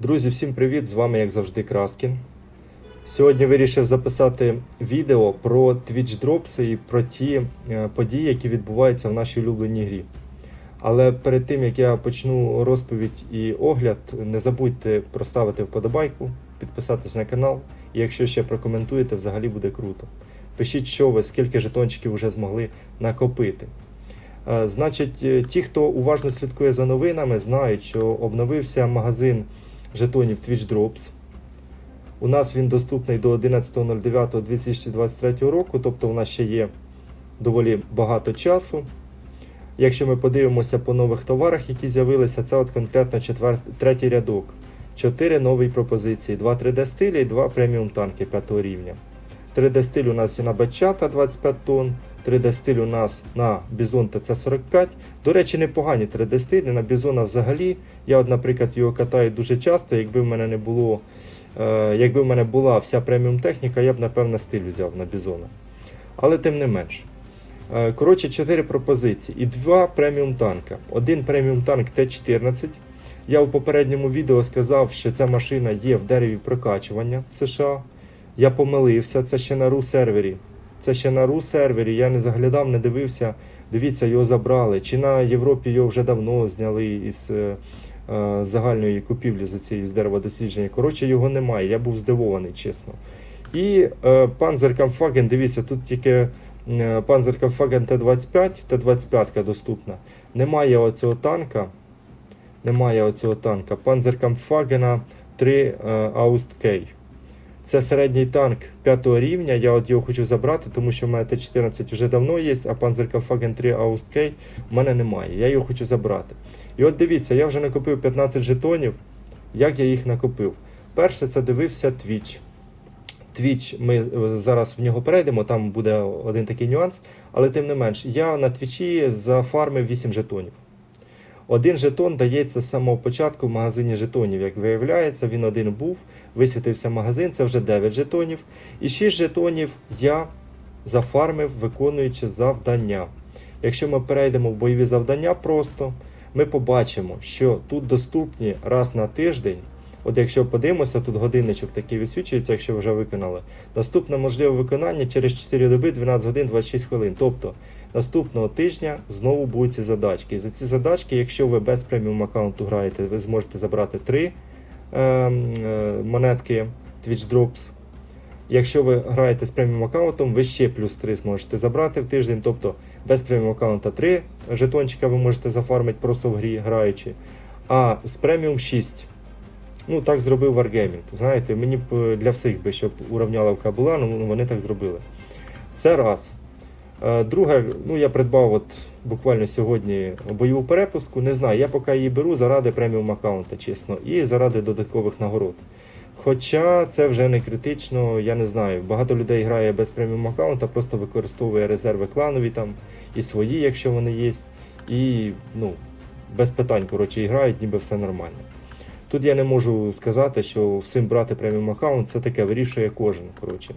Друзі, всім привіт! З вами, як завжди, Краскін. Сьогодні вирішив записати відео про Twitch Drops і про ті е, події, які відбуваються в нашій улюбленій грі. Але перед тим як я почну розповідь і огляд, не забудьте проставити вподобайку, підписатись на канал. І якщо ще прокоментуєте, взагалі буде круто. Пишіть, що ви, скільки жетончиків вже змогли накопити. Е, Значить, е, ті, хто уважно слідкує за новинами, знають, що обновився магазин жетонів Twitch Drops. У нас він доступний до 11.09.2023 року, тобто у нас ще є доволі багато часу. Якщо ми подивимося по нових товарах, які з'явилися, це от конкретно четвер... третій рядок. Чотири нові пропозиції: два 3D стилі і два преміум танки 5 рівня. 3D стиль у нас і на Бачата 25 тонн, 3D стиль у нас на Бізон ТЦ-45. До речі, непогані 3D стилі на Бізона взагалі. Я, от, наприклад, його катаю дуже часто. Якби в мене не було, е, якби в мене була вся преміум техніка, я б напевно стиль взяв на Бізона. Але тим не менш. Е, Коротше, 4 пропозиції і 2 преміум танка. Один преміум танк Т-14. Я в попередньому відео сказав, що ця машина є в дереві прокачування США. Я помилився, це ще на ру сервері. Це ще на ру сервері. Я не заглядав, не дивився. Дивіться, його забрали. Чи на Європі його вже давно зняли із е, е, загальної купівлі за цієї з дерева дослідження. Коротше, його немає. Я був здивований, чесно. І е, Panzerkampfwagen, дивіться, тут тільки е, Т-25, Т-25 доступна. Немає оцього танка. Немає оцього танка. Panzerkampfwagen 3 е, Aust-K. Це середній танк 5 рівня. Я от його хочу забрати, тому що в мене Т-14 вже давно є, а Panzerkampfwagen 3 Aust-K в мене немає. Я його хочу забрати. І от дивіться, я вже накопив 15 жетонів. Як я їх накопив? Перше, це дивився Twitch. Twitch, ми е, зараз в нього перейдемо, там буде один такий нюанс, але тим не менш, я на твічі зафармив 8 жетонів. Один жетон дається з самого початку в магазині жетонів. Як виявляється, він один був, висвітився магазин, це вже 9 жетонів. І 6 жетонів я зафармив, виконуючи завдання. Якщо ми перейдемо в бойові завдання просто, ми побачимо, що тут доступні раз на тиждень. От якщо подивимося, тут годинничок такий висвічується, якщо ви вже виконали. Наступне можливе виконання через 4 доби 12 годин 26 хвилин. Тобто наступного тижня знову будуть ці задачки. За ці задачки, якщо ви без преміум аккаунту граєте, ви зможете забрати 3 е, е, монетки Twitch Drops. Якщо ви граєте з преміум аккаунтом, ви ще плюс 3 зможете забрати в тиждень. Тобто без преміум аккаунта 3 жетончика ви можете зафармити просто в грі граючи. А з преміум 6. Ну, так зробив Wargaming. Знаєте, мені б е, для всіх би, щоб уравняловка була, ну вони так зробили. Це раз. Е, Друге, ну я придбав от буквально сьогодні бойову перепустку. Не знаю, я поки її беру заради преміум аккаунта, чесно, і заради додаткових нагород. Хоча це вже не критично, я не знаю. Багато людей грає без преміум аккаунта, просто використовує резерви кланові там і свої, якщо вони є. І ну, без питань коротше, і грають, ніби все нормально. Тут я не можу сказати, що всім брати преміум аккаунт це таке вирішує кожен. коротше.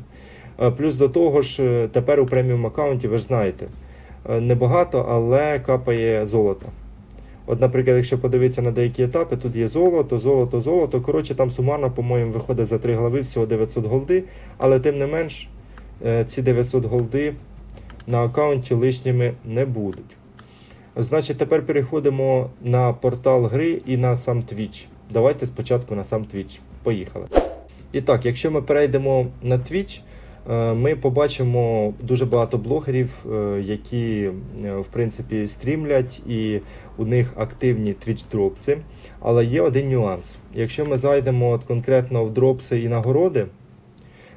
Е, Плюс до того ж, е, тепер у преміум аккаунті, ви ж знаєте, е, небагато, але капає золото. От, наприклад, якщо подивитися на деякі етапи, тут є золото, золото, золото. Коротше, там сумарно, по-моєму, виходить за 3 глави всього 900 голди, але тим не менш, ці 900 голди на аккаунті лишніми не будуть. Значить, тепер переходимо на портал гри і на сам Twitch. Давайте спочатку на сам Twitch. Поїхали. І так, якщо ми перейдемо на Twitch, е, ми побачимо дуже багато блогерів, е, які е, в принципі стрімлять, і у них активні Twitch дропси. Але є один нюанс. Якщо ми зайдемо от конкретно в дропси і нагороди,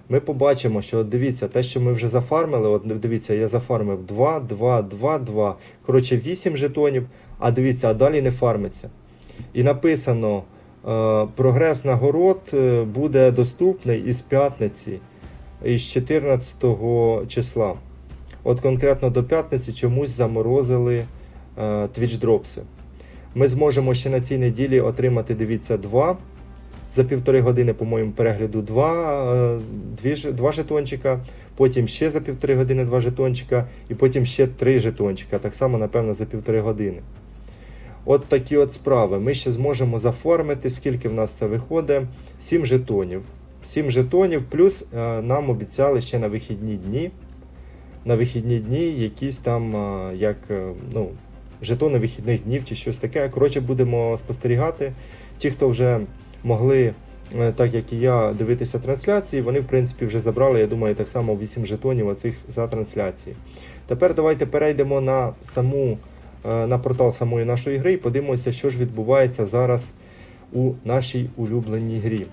ми побачимо, що от дивіться, те, що ми вже зафармили, от дивіться, я зафармив 2, 2, 2, 2. Коротше, 8 жетонів, а дивіться, а далі не фармиться. І написано, прогрес нагород е, буде доступний із п'ятниці, із 14 числа. От конкретно до п'ятниці чомусь заморозили е, Twitch дропси. Ми зможемо ще на цій неділі отримати, дивіться, 2. За півтори години, по-моєму, перегляду 2, дві, два жетончика, потім ще за півтори години 2 жетончика, і потім ще 3 жетончика. Так само, напевно, за півтори години. От такі от справи. Ми ще зможемо заформити, скільки в нас це виходить. 7 жетонів. 7 жетонів, плюс е, нам обіцяли ще на вихідні дні. На вихідні дні якісь там, е, як е, ну, жетони вихідних днів чи щось таке. Коротше, будемо спостерігати. Ті, хто вже могли, так як і я, дивитися трансляції, вони, в принципі, вже забрали, я думаю, так само 8 жетонів оцих за трансляції. Тепер давайте перейдемо на саму на портал самої нашої гри і подивимося, що ж відбувається зараз у нашій улюбленій грі.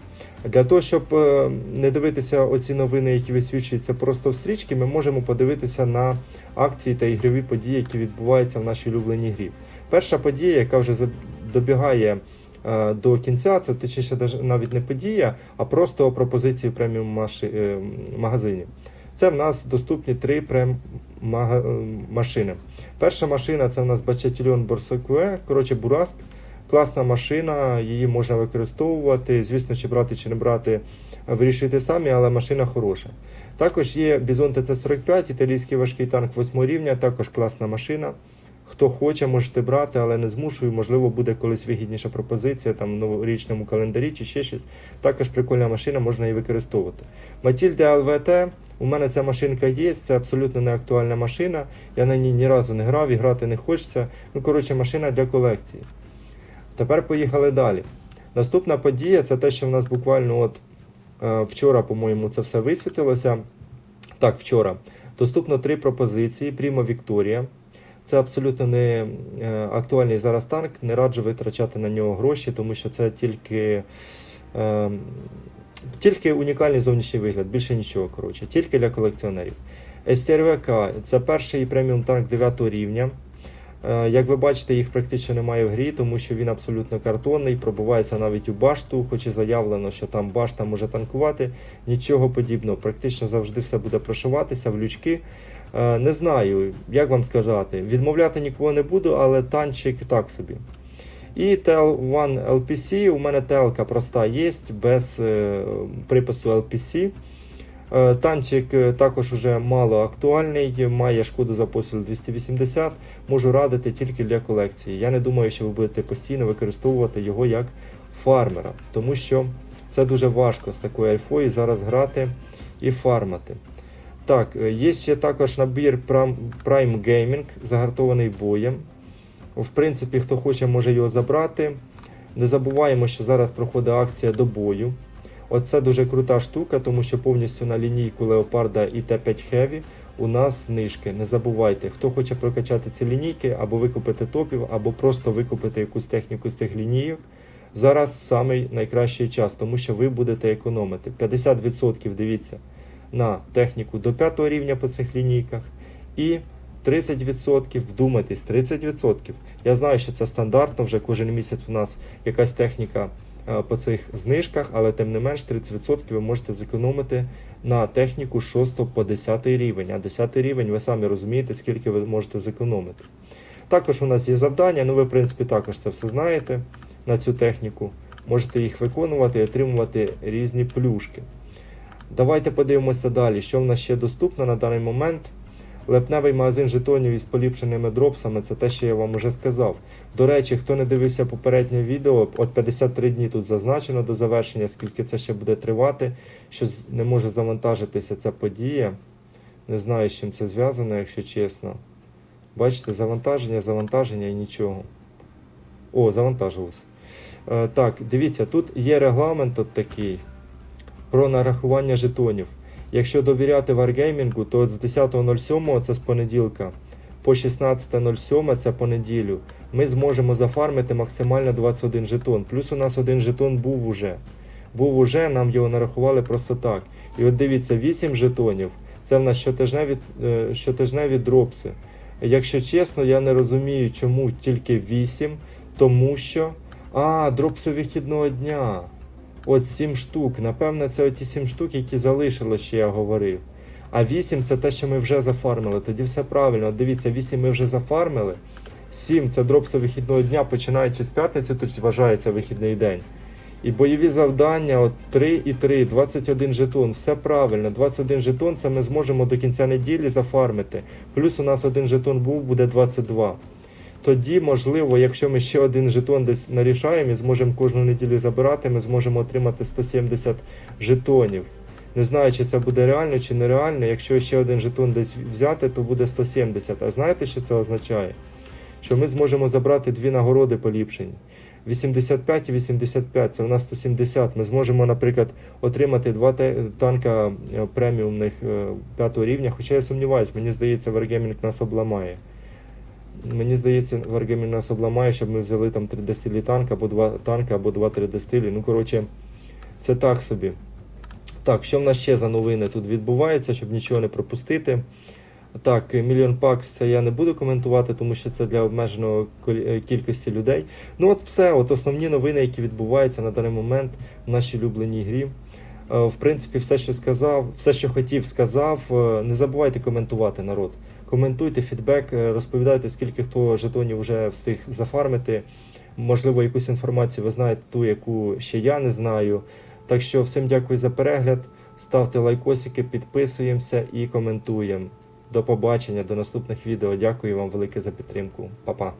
Для того, щоб е, не дивитися оці новини, які висвічуються просто в стрічці, ми можемо подивитися на акції та ігрові події, які відбуваються в нашій улюбленій грі. Перша подія, яка вже добігає е, до кінця, це точніше навіть не подія, а просто пропозиції в преміум е, магазині. Це в нас доступні три прем мага- е. Перша машина це в нас Бачатільон Борсакуе, коротше Бураск. Класна машина, її можна використовувати. Звісно, чи брати, чи не брати, вирішуйте самі, але машина хороша. Також є Бізон ТЦ-45, італійський важкий танк 8 рівня, також класна машина. Хто хоче, можете брати, але не змушую. Можливо, буде колись вигідніша пропозиція там в новорічному календарі чи ще щось. Також прикольна машина, можна її використовувати. Матільда ЛВТ. У мене ця машинка є, це абсолютно не актуальна машина. Я на ній ні разу не грав і грати не хочеться. Ну, коротше, машина для колекції. Тепер поїхали далі. Наступна подія це те, що в нас буквально от е, вчора, по-моєму, це все висвітилося. Так, вчора. Доступно три пропозиції. Прімо Вікторія. Це абсолютно не е, актуальний зараз танк. Не раджу витрачати на нього гроші, тому що це тільки, е, тільки унікальний зовнішній вигляд, більше нічого. Коротше, тільки для колекціонерів. СТРВК це перший преміум танк 9 рівня. Е, Як ви бачите, їх практично немає в грі, тому що він абсолютно картонний, пробувається навіть у башту, хоч і заявлено, що там башта може танкувати. Нічого подібного. Практично завжди все буде прошиватися в лючки. Е, Не знаю, як вам сказати. Відмовляти нікого не буду, але танчик так собі. І TL1 LPC, у мене TL проста є, без е, припису LPC. Е, Танчик також уже мало актуальний, має шкоду за постріл 280. Можу радити тільки для колекції. Я не думаю, що ви будете постійно використовувати його як фармера, тому що це дуже важко з такою альфою зараз грати і фармати. Так, е, є ще також набір Prime Gaming, загартований боєм. В принципі, хто хоче, може його забрати. Не забуваємо, що зараз проходить акція до бою. Оце дуже крута штука, тому що повністю на лінійку Леопарда і Т5 Heavy у нас знижки. Не забувайте, хто хоче прокачати ці лінійки, або викупити топів, або просто викупити якусь техніку з цих лінійок. Зараз самий найкращий час, тому що ви будете економити. 50% дивіться на техніку до 5 рівня по цих лінійках. І 30%, вдумайтесь, 30%. Я знаю, що це стандартно, вже кожен місяць у нас якась техніка е, по цих знижках, але тим не менш 30% ви можете зекономити на техніку 6 по 10 рівень. А 10 рівень ви самі розумієте, скільки ви можете зекономити. Також у нас є завдання, ну ви в принципі також це все знаєте на цю техніку. Можете їх виконувати і отримувати різні плюшки. Давайте подивимося далі, що в нас ще доступно на даний момент. Лепневий магазин жетонів із поліпшеними дропсами це те, що я вам вже сказав. До речі, хто не дивився попереднє відео, от 53 дні тут зазначено до завершення, скільки це ще буде тривати, що не може завантажитися ця подія. Не знаю, з чим це зв'язано, якщо чесно. Бачите, завантаження, завантаження і нічого. О, завантажилось. Е, так, дивіться, тут є регламент от такий про нарахування жетонів. Якщо довіряти Wargaming, то з 10.07 це з понеділка по 16.07 це по неділю. Ми зможемо зафармити максимально 21 жетон. Плюс у нас один жетон був уже. Був уже, нам його нарахували просто так. І от дивіться, 8 жетонів. Це в нас щотижневі, е, щотижневі дропси. Якщо чесно, я не розумію, чому тільки 8, тому що. А, дропси вихідного дня. От 7 штук. Напевне, це оті 7 штук, які залишили, що я говорив. А 8 це те, що ми вже зафармили. Тоді все правильно. Дивіться, 8 ми вже зафармили. 7 це дропси вихідного дня, починаючи з п'ятниці, тут вважається вихідний день. І бойові завдання от 3 і 3, 21 жетон. Все правильно. 21 жетон це ми зможемо до кінця неділі зафармити. Плюс у нас один жетон був, буде 22. Тоді, можливо, якщо ми ще один жетон десь нарішаємо і зможемо кожну неділю забирати, ми зможемо отримати 170 жетонів. Не знаю, чи це буде реально чи нереально. Якщо ще один жетон десь взяти, то буде 170. А знаєте, що це означає? Що ми зможемо забрати дві нагороди поліпшені. 85 і 85, це у нас 170. Ми зможемо, наприклад, отримати два танка е, преміумних е, п'ятого рівня. Хоча я сумніваюсь, мені здається, Wargaming нас обламає. Мені здається, Wargaming нас обламає, щоб ми взяли там 3D стилі танк або два танки, або два 3D стилі. Ну, коротше, це так собі. Так, що в нас ще за новини тут відбувається, щоб нічого не пропустити. Так, мільйон пакс це я не буду коментувати, тому що це для обмеженої е, кількості людей. Ну от все, от основні новини, які відбуваються на даний момент в нашій улюбленій грі. Е, В принципі, все, що сказав, все, що хотів, сказав. Е, Не забувайте коментувати народ. Коментуйте фідбек, е, розповідайте, скільки хто жетонів вже встиг зафармити. Можливо, якусь інформацію ви знаєте, ту, яку ще я не знаю. Так що всім дякую за перегляд. Ставте лайкосики, підписуємося і коментуємо. До побачення, до наступних відео. Дякую вам велике за підтримку. Па-па.